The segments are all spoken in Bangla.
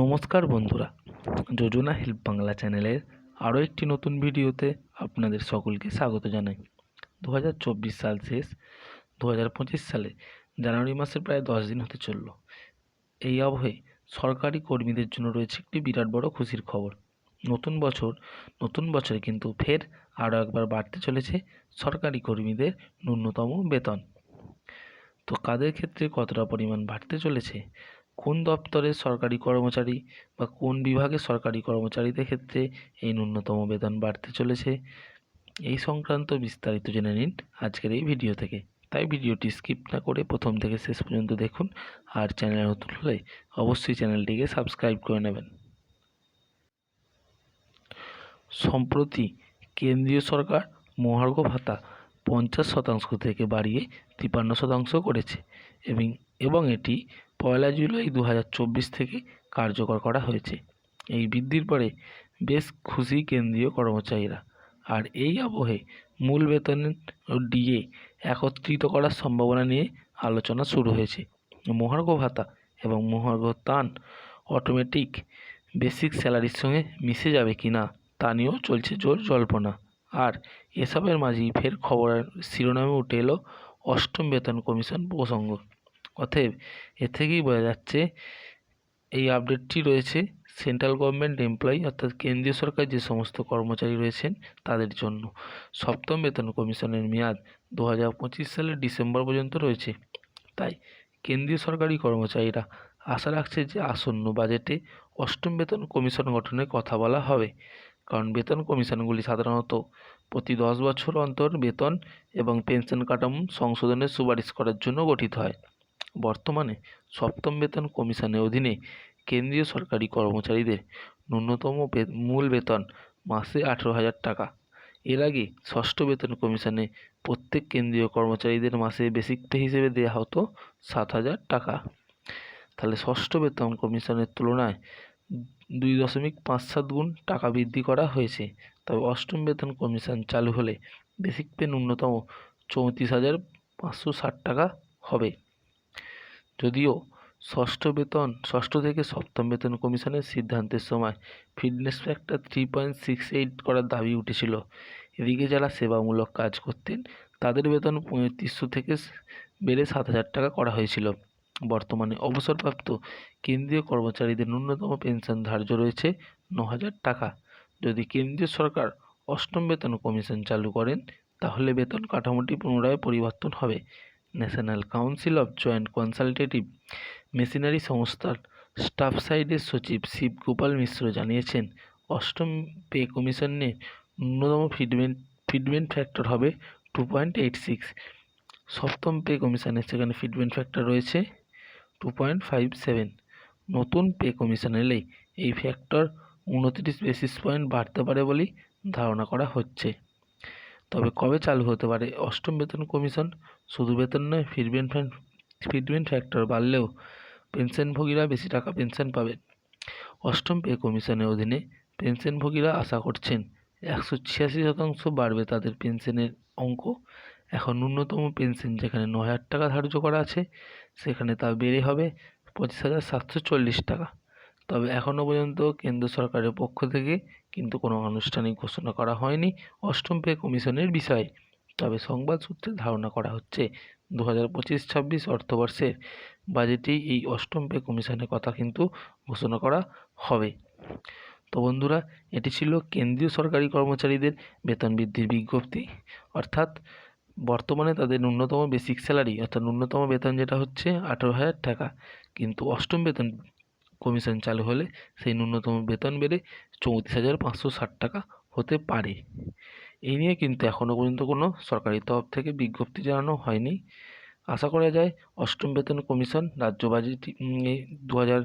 নমস্কার বন্ধুরা, যোজনা হেল্প বাংলা চ্যানেলের আরও একটি নতুন ভিডিওতে আপনাদের সকলকে স্বাগত জানাই। দু হাজার চব্বিশ সাল শেষ, দু হাজার পঁচিশ সালে জানুয়ারি মাসের প্রায় দশ দিন হতে চলল। এই আবহে সরকারি কর্মীদের জন্য রয়েছে একটি বিরাট বড় খুশির খবর। নতুন বছর, নতুন বছরে কিন্তু ফের আরও একবার বাড়তে চলেছে সরকারি কর্মীদের ন্যূনতম বেতন। তো কাদের ক্ষেত্রে কতটা পরিমাণ বাড়তে চলেছে কোন দপ্তরের সরকারি কর্মচারী বা কোন বিভাগের সরকারি কর্মচারীদের ক্ষেত্রে এই ন্যূনতম বেতন বাড়তে চলেছে? এই সংক্রান্ত বিস্তারিত জেনে নিন আজকের এই ভিডিও থেকে। তাই ভিডিওটি স্কিপ না করে প্রথম থেকে শেষ পর্যন্ত দেখুন আর চ্যানেল নতুন হলে অবশ্যই চ্যানেলটিকে সাবস্ক্রাইব করে নেবেন। সম্প্রতি কেন্দ্রীয় সরকার মহার্ঘ ভাতা পঞ্চাশ শতাংশ থেকে বাড়িয়ে তিপান্ন শতাংশ করেছে এবং এবং এটি পয়লা জুলাই দু হাজার চব্বিশ থেকে কার্যকর করা হয়েছে। এই বৃদ্ধির পরে বেশ খুশি কেন্দ্রীয় কর্মচারীরা। আর এই আবহে মূল বেতন ডিএ একত্রিত করার সম্ভাবনা নিয়ে আলোচনা শুরু হয়েছে। মহার্ঘ ভাতা এবং মহার্ঘ তান অটোমেটিক বেসিক স্যালারির সঙ্গে মিশে যাবে কি না, তা নিয়েও চলছে জোর জল্পনা। আর এসবের মাঝেই ফের খবরের শিরোনামে উঠে এলো অষ্টম বেতন কমিশন প্রসঙ্গ। অতএব এ থেকেই বোঝা যাচ্ছে এই আপডেটটি রয়েছে সেন্ট্রাল গভর্নমেন্ট এমপ্লয়ি অর্থাৎ কেন্দ্রীয় সরকার যে সমস্ত কর্মচারী রয়েছেন তাদের জন্য। সপ্তম বেতন কমিশনের মেয়াদ দু হাজার পঁচিশ সালের ডিসেম্বর পর্যন্ত রয়েছে। তাই কেন্দ্রীয় সরকারি কর্মচারীরা আশা রাখছে যে আসন্ন বাজেটে অষ্টম বেতন কমিশন গঠনের কথা বলা হবে। কারণ বেতন কমিশনগুলি সাধারণত প্রতি দশ বছর অন্তর বেতন এবং পেনশন কাঠামো সংশোধনের সুপারিশ করার জন্য গঠিত হয়। বর্তমানে সপ্তম বেতন কমিশনের অধীনে কেন্দ্রীয় সরকারি কর্মচারীদের ন্যূনতম মূল বেতন মাসে আঠেরো হাজার টাকা। এর আগে ষষ্ঠ বেতন কমিশনে প্রত্যেক কেন্দ্রীয় কর্মচারীদের মাসে বেসিক পে হিসেবে দেওয়া হতো সাত হাজার টাকা। তাহলে ষষ্ঠ বেতন কমিশনের তুলনায় দুই দশমিক পাঁচ সাত গুণ টাকা বৃদ্ধি করা হয়েছে। তবে অষ্টম বেতন কমিশন চালু হলে বেসিক পে ন্যূনতম চৌত্রিশ হাজার পাঁচশো ষাট টাকা হবে। যদিও ষষ্ঠ বেতন, ষষ্ঠ থেকে সপ্তম বেতন কমিশনের সিদ্ধান্তের সময় fitness factor three point six eight করার দাবি উঠেছিল। এদিকে যারা সেবামূলক কাজ করতেন, তাদের বেতন পঁয়ত্রিশশো থেকে বেড়ে সাত হাজার টাকা করা হয়েছিল। বর্তমানে অবসরপ্রাপ্ত কেন্দ্রীয় কর্মচারীদের ন্যূনতম পেনশন ধার্য রয়েছে ন হাজার টাকা। যদি কেন্দ্রীয় সরকার অষ্টম বেতন কমিশন চালু করেন, তাহলে বেতন কাঠামোটি পুনরায় পরিবর্তন হবে। National council of joint consultative machinery সংস্থার স্টাফ সাইডের সচিব শিবগোপাল মিশ্র জানিয়েছেন, অষ্টম পে কমিশনে ন্যূনতম ফিডমেন্ট ফিডমেন্ট ফ্যাক্টর হবে টু পয়েন্ট এইট সিক্স সপ্তম পে কমিশনের সেখানে ফিডমেন্ট ফ্যাক্টর রয়েছে টু পয়েন্ট ফাইভ সেভেন নতুন পে কমিশন এলেই এই ফ্যাক্টর উনত্রিশ বেসিস পয়েন্ট বাড়তে পারে বলেই ধারণা করা হচ্ছে। তবে কবে চালু হতে পারে? অষ্টম বেতন কমিশন? শুধু বেতন নয় ফিডমেন্ট ফিডমেন্ট ফ্যাক্টর বাড়লেও পেনশনভোগীরা বেশি টাকা পেনশন পাবেন। অষ্টম পে কমিশনের অধীনে পেনশনভোগীরা আশা করছেন একশো ছিয়াশি শতাংশ বাড়বে তাদের পেনশনের অঙ্ক। এখন ন্যূনতম পেনশন যেখানে ন হাজার টাকা ধার্য করা আছে, সেখানে তা বেড়ে হবে পঁচিশ হাজার সাতশো চল্লিশ টাকা। তবে এখনও পর্যন্ত কেন্দ্র সরকারের পক্ষ থেকে কিন্তু কোনো আনুষ্ঠানিক ঘোষণা করা হয়নি অষ্টম পে কমিশনের বিষয়ে। তবে সংবাদ সূত্রে ধারণা করা হচ্ছে দু হাজার পঁচিশ ছাব্বিশ অর্থবর্ষের বাজেটেই এই অষ্টম পে কমিশনের কথা কিন্তু ঘোষণা করা হবে। তো বন্ধুরা, এটি ছিল কেন্দ্রীয় সরকারি কর্মচারীদের বেতন বৃদ্ধির বিজ্ঞপ্তি। অর্থাৎ বর্তমানে তাদের ন্যূনতম বেসিক স্যালারি অর্থাৎ ন্যূনতম বেতন যেটা হচ্ছে আঠেরো হাজার টাকা। কিন্তু অষ্টম বেতন কমিশন চালু হলে সেই ন্যূনতম বেতন বেড়ে চৌত্রিশ হাজার পাঁচশো ষাট টাকা হতে পারে। এই নিয়ে কিন্তু এখনও পর্যন্ত কোনো সরকারি তরফ থেকে বিজ্ঞপ্তি জানানো হয়নি। আশা করা যায় অষ্টম বেতন কমিশন রাজ্য বাজেট দু হাজার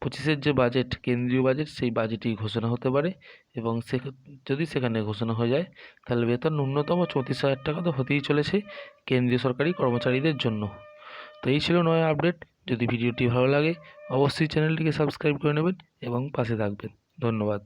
পঁচিশের যে বাজেট কেন্দ্রীয় বাজেট সেই বাজেটই ঘোষণা হতে পারে এবং সে যদি সেখানে ঘোষণা হয়ে যায় তাহলে বেতন ন্যূনতম চৌত্রিশ হাজার টাকা তো হতেই চলেছে কেন্দ্রীয় সরকারি কর্মচারীদের জন্য। তো এই ছিল নয় আপডেট যদি ভিডিওটি ভালো লাগে অবশ্যই চ্যানেলটিকে সাবস্ক্রাইব করে নেবেন এবং পাশে থাকবেন। ধন্যবাদ।